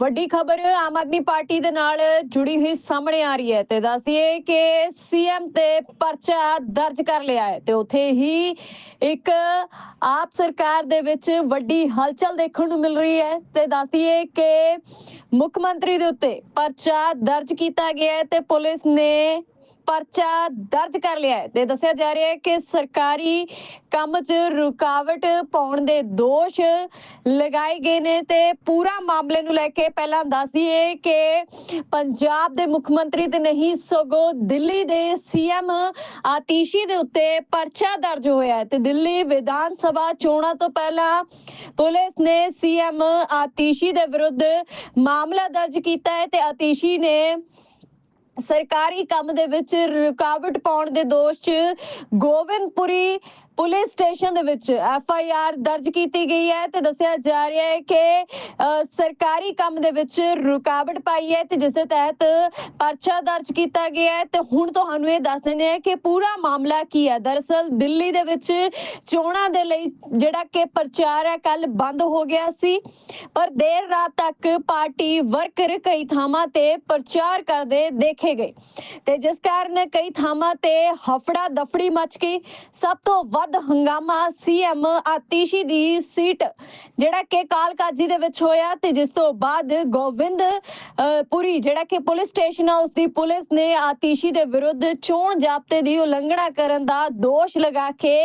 ਵੱਡੀ ਖਬਰ ਆਮ ਆਦਮੀ ਪਾਰਟੀ ਦੇ ਨਾਲ ਜੁੜੀ ਹੋਈ ਸਾਹਮਣੇ ਆ ਰਹੀ ਹੈ ਤੇ ਦੱਸਦੀਏ ਕਿ ਸੀਐਮ ਤੇ ਪਰਚਾ ਦਰਜ ਕਰ ਲਿਆ ਹੈ ਤੇ ਉੱਥੇ ਹੀ ਇੱਕ ਆਪ ਸਰਕਾਰ ਦੇ ਵਿੱਚ ਵੱਡੀ ਹਲਚਲ ਦੇਖਣ ਨੂੰ ਮਿਲ ਰਹੀ ਹੈ ਤੇ ਦੱਸਦੀਏ ਕਿ ਮੁੱਖ ਮੰਤਰੀ ਦੇ ਉੱਤੇ ਪਰਚਾ ਦਰਜ ਕੀਤਾ ਗਿਆ ਹੈ ਤੇ ਪੁਲਿਸ ਨੇ ਪਰਚਾ ਦਰਜ ਕਰ ਲਿਆ ਹੈ ਤੇ ਦੱਸਿਆ ਜਾ ਰਿਹਾ ਹੈ ਕਿ ਸਰਕਾਰੀ ਕੰਮ 'ਚ ਰੁਕਾਵਟ ਪਾਉਣ ਦੇ ਦੋਸ਼ ਲਗਾਏ ਗਏ ਨੇ ਤੇ ਪੂਰਾ ਮਾਮਲੇ ਨੂੰ ਲੈ ਕੇ ਪਹਿਲਾਂ ਦੱਸ ਦਈਏ ਕਿ ਪੰਜਾਬ ਦੇ ਮੁੱਖ ਮੰਤਰੀ ਤੇ ਨਹੀਂ, ਸਗੋਂ ਦਿੱਲੀ ਦੇ ਸੀਐਮ ਆਤੀਸ਼ੀ ਦੇ ਉੱਤੇ ਪਰਚਾ ਦਰਜ ਹੋਇਆ ਤੇ ਦਿੱਲੀ ਵਿਧਾਨ ਸਭਾ ਚੋਣਾਂ ਤੋਂ ਪਹਿਲਾਂ ਪੁਲਿਸ ਨੇ ਸੀਐਮ ਆਤੀਸ਼ੀ ਦੇ ਵਿਰੁੱਧ ਮਾਮਲਾ ਦਰਜ ਕੀਤਾ ਹੈ ਤੇ ਆਤੀਸ਼ੀ ਨੇ ਸਰਕਾਰੀ ਕੰਮ ਦੇ ਵਿੱਚ ਰੁਕਾਵਟ ਪਾਉਣ ਦੇ ਦੋਸ਼ 'ਚ ਗੋਬਿੰਦਪੁਰੀ ਪੁਲਿਸ ਸਟੇਸ਼ਨ ਦੇ ਵਿੱਚ ਐਫ ਆਈ ਆਰ ਦਰਜ ਕੀਤੀ ਗਈ ਹੈ ਤੇ ਦੱਸਿਆ ਜਾ ਰਿਹਾ ਹੈ ਕਿ ਸਰਕਾਰੀ ਕੰਮ ਦੇ ਵਿੱਚ ਰੁਕਾਵਟ ਪਾਈ ਹੈ ਤੇ ਜਿਸ ਦੇ ਤਹਿਤ ਪਰਚਾ ਦਰਜ ਕੀਤਾ ਗਿਆ ਹੈ ਤੇ ਹੁਣ ਤੁਹਾਨੂੰ ਇਹ ਦੱਸ ਦਿੰਦੇ ਹਾਂ ਕਿ ਪੂਰਾ ਮਾਮਲਾ ਕੀ ਹੈ। ਦਰਅਸਲ ਦਿੱਲੀ ਦੇ ਵਿੱਚ ਚੋਣਾਂ ਦੇ ਲਈ ਜਿਹੜਾ ਕਿ ਪ੍ਰਚਾਰ ਹੈ ਕੱਲ ਬੰਦ ਹੋ ਗਿਆ ਸੀ। ਪਰ ਦੇਰ ਰਾਤ ਤੱਕ ਪਾਰਟੀ ਵਰਕਰ ਕਈ ਥਾਵਾਂ ਤੇ ਪ੍ਰਚਾਰ ਕਰਦੇ ਦੇਖੇ ਗਏ ਤੇ ਜਿਸ ਕਾਰਨ ਕਈ ਥਾਵਾਂ ਤੇ ਹਫੜਾ ਦਫੜੀ ਮਚ ਗਈ। ਸਭ ਤੋਂ ਵੱਧ ਹੰਗਾਮਾ ਸੀਐਮ ਆਤੀਸ਼ੀ ਦੀ ਸੀਟ, ਜਿਹੜਾ ਕਿ ਕਾਲਕਾਜੀ ਦੇ ਵਿੱਚ ਹੋਇਆ ਤੇ ਜਿਸ ਤੋਂ ਬਾਅਦ ਗੋਬਿੰਦ ਪੁਰੀ, ਜਿਹੜਾ ਕਿ ਪੁਲਿਸ ਸਟੇਸ਼ਨ ਆ ਉਸ ਦੀ ਪੁਲਿਸ ਨੇ ਆਤੀਸ਼ੀ ਦੇ ਵਿਰੁੱਧ ਚੋਣ ਜ਼ਾਬਤੇ ਦੀ ਉਲੰਘਣਾ ਕਰਨ ਦਾ ਦੋਸ਼ ਲਗਾ ਕੇ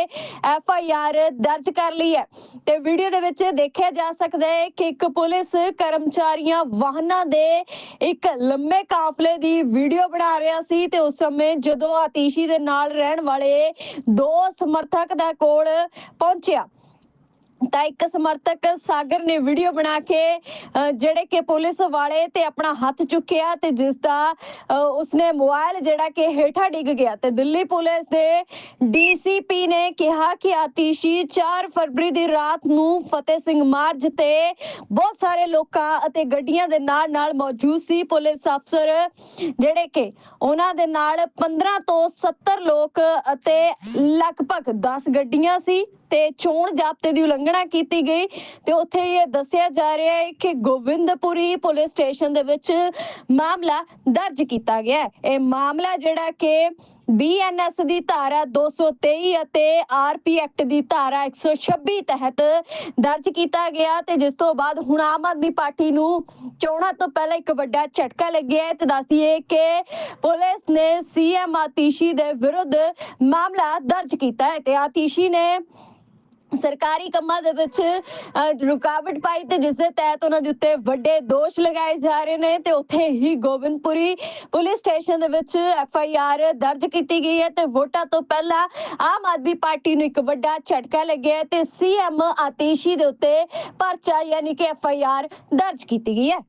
ਐਫ ਆਈ ਆਰ ਦਰਜ ਕਰ ਲਈ ਹੈ। ਤੇ ਵੀਡੀਓ ਦੇ ਵਿੱਚ ਦੇਖਿਆ ਜਾ ਸਕਦਾ ਹੈ ਕਿ ਇੱਕ ਪੁਲਿਸ ਕਰਮਚਾਰੀਆਂ ਵਾਹਨਾਂ ਦੇ ਇੱਕ ਲੰਮੇ ਕਾਫਲੇ ਦੀ ਵੀਡੀਓ ਬਣਾ ਰਿਹਾ ਸੀ ਤੇ ਉਸ ਸਮੇਂ ਜਦੋਂ ਆਤੀਸ਼ੀ ਦੇ ਨਾਲ ਰਹਿਣ ਵਾਲੇ ਦੋ ਸਮਰਥਕ ਦਾ ਕੋਲ ਪਹੁੰਚਿਆ। ਤਾਂ ਇੱਕ ਸਮਰਥਕ ਸਾਗਰ ਨੇ ਵੀਡੀਓ ਬਣਾ ਕੇ ਜਿਹੜੇ ਕਿ ਪੁਲਿਸ ਵਾਲੇ ਤੇ ਆਪਣਾ ਹੱਥ ਚੁੱਕਿਆ ਤੇ ਜਿਸ ਦਾ ਉਸਨੇ ਮੋਬਾਈਲ ਜਿਹੜਾ ਕਿ ਹੇਠਾਂ ਡਿੱਗ ਗਿਆ ਤੇ ਦਿੱਲੀ ਪੁਲਿਸ ਦੇ ਡੀਸੀਪੀ ਨੇ ਕਿਹਾ ਕਿ ਆਤੀਸ਼ੀ 4 ਫਰਵਰੀ ਦੀ ਰਾਤ ਨੂੰ ਫਤਿਹ ਸਿੰਘ ਮਾਰਜ ਤੇ ਬਹੁਤ ਸਾਰੇ ਲੋਕਾਂ ਅਤੇ ਗੱਡੀਆਂ ਦੇ ਨਾਲ ਨਾਲ ਮੌਜੂਦ ਸੀ ਪੁਲਿਸ ਅਫਸਰ, ਜਿਹੜੇ ਕਿ ਉਹਨਾਂ ਦੇ ਨਾਲ 15 ਤੋਂ 70 ਲੋਕ ਅਤੇ ਲਗਭਗ 10 ਗੱਡੀਆਂ ਸੀ। ਤੇ ਚੋਣ ਜ਼ਾਬਤੇ ਦੀ ਉਲੰਘਣਾ ਕੀਤੀ ਗਈ ਤੇ ਉੱਥੇ ਇਹ ਦੱਸਿਆ ਜਾ ਰਿਹਾ ਹੈ ਕਿ ਗੋਬਿੰਦਪੁਰੀ ਪੁਲਿਸ ਸਟੇਸ਼ਨ ਦੇ ਵਿੱਚ ਮਾਮਲਾ ਦਰਜ ਕੀਤਾ ਗਿਆ ਹੈ। ਇਹ ਮਾਮਲਾ ਜਿਹੜਾ ਕਿ ਬੀਐਨਐਸ ਦੀ ਧਾਰਾ 223 ਅਤੇ ਆਰਪੀ ਐਕਟ ਦੀ ਧਾਰਾ 126 ਤਹਿਤ ਦਰਜ ਕੀਤਾ ਗਿਆ ਤੇ ਜਿਸ ਤੋਂ ਬਾਅਦ ਹੁਣ ਆਮ ਆਦਮੀ ਪਾਰਟੀ ਨੂੰ ਚੋਣਾਂ ਤੋਂ ਪਹਿਲਾਂ ਇੱਕ ਵੱਡਾ ਝਟਕਾ ਲੱਗਿਆ ਤੇ ਦੱਸਦੀਏ ਕਿ ਪੁਲਿਸ ਨੇ ਸੀਐਮ ਆਤੀਸ਼ੀ ਦੇ ਵਿਰੁੱਧ ਮਾਮਲਾ ਦਰਜ ਕੀਤਾ ਹੈ ਤੇ ਆਤੀਸ਼ੀ ਨੇ ਸਰਕਾਰੀ ਕੰਮਾਂ ਦੇ ਵਿੱਚ ਰੁਕਾਵਟ ਪਾਈ ਤੇ ਜਿਸ ਦੇ ਤਹਿਤ ਉਹਨਾਂ ਦੇ ਉੱਤੇ ਵੱਡੇ ਦੋਸ਼ ਲਗਾਏ ਜਾ ਰਹੇ ਨੇ ਤੇ ਉੱਥੇ ਹੀ ਗੋਬਿੰਦਪੁਰੀ ਪੁਲਿਸ ਸਟੇਸ਼ਨ ਦੇ ਵਿੱਚ ਐਫ ਆਈ ਆਰ ਦਰਜ ਕੀਤੀ ਗਈ ਹੈ ਤੇ ਵੋਟਾਂ ਤੋਂ ਪਹਿਲਾਂ ਆਮ ਆਦਮੀ ਪਾਰਟੀ ਨੂੰ ਇੱਕ ਵੱਡਾ ਝਟਕਾ ਲੱਗਿਆ ਹੈ ਤੇ ਸੀਐਮ ਆਤੀਸ਼ੀ ਦੇ ਉੱਤੇ ਪਰਚਾ ਯਾਨੀ ਕਿ ਐਫ ਆਈ ਆਰ ਦਰਜ ਕੀਤੀ ਗਈ ਹੈ।